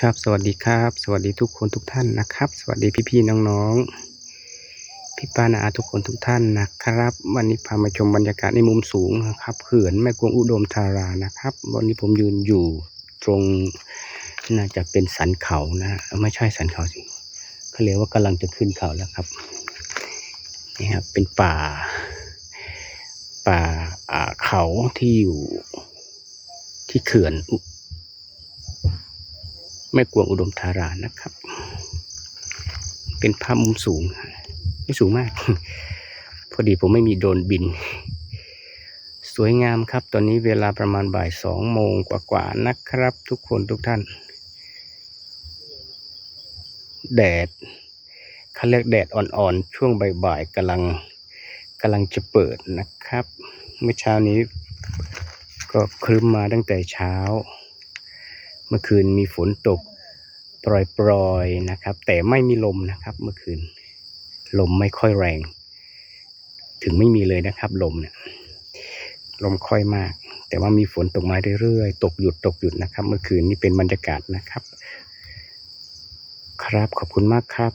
ครับสวัสดีครับ สวัสดีทุกคนทุกท่านนะครับ สวัสดีพี่ๆน้องๆพี่ป้านาอาทุกคนทุกท่านนะครับ วันนี้พามาชมบรรยากาศในมุมสูงนะครับเขื่อนแม่กวงอุดมธารานะครับ วันนี้ผมยืนอยู่ตรงน่าจะเป็นสันเขานะไม่ใช่สันเขาสิเขาเรียกว่ากำลังจะขึ้นเขาแล้วครับนี่ครับเป็นป่า ป่าเขาที่อยู่ที่เขื่อนอ แม่กวงอุดมธารานะครับ เป็นภาพมุมสูง ไม่สูงมาก พอดีผมไม่มีโดรนบิน สวยงามครับ ตอนนี้เวลาประมาณบ่ายสองโมงกว่าๆนะครับ ทุกคนทุกท่าน แดดเขาเรียกแดดอ่อนๆ ช่วงบ่ายๆกำลังกำลังจะเปิดนะครับ เมื่อเช้านี้ก็ครึ้มมาตั้งแต่เช้า มื่อคืนมีฝนตกปรอยๆนะครับ แต่ไม่มีลมนะครับเมื่อคืน ลมไม่ค่อยแรง ถึงไม่มีเลยนะครับ ลมเนี่ยลมค่อยมาก แต่ว่ามีฝนตกมาเรื่อยๆ ตกหยุดตกหยุดนะครับ เมื่อคืนนี่เป็นบรรยากาศนะครับ ครับขอบคุณมากครับ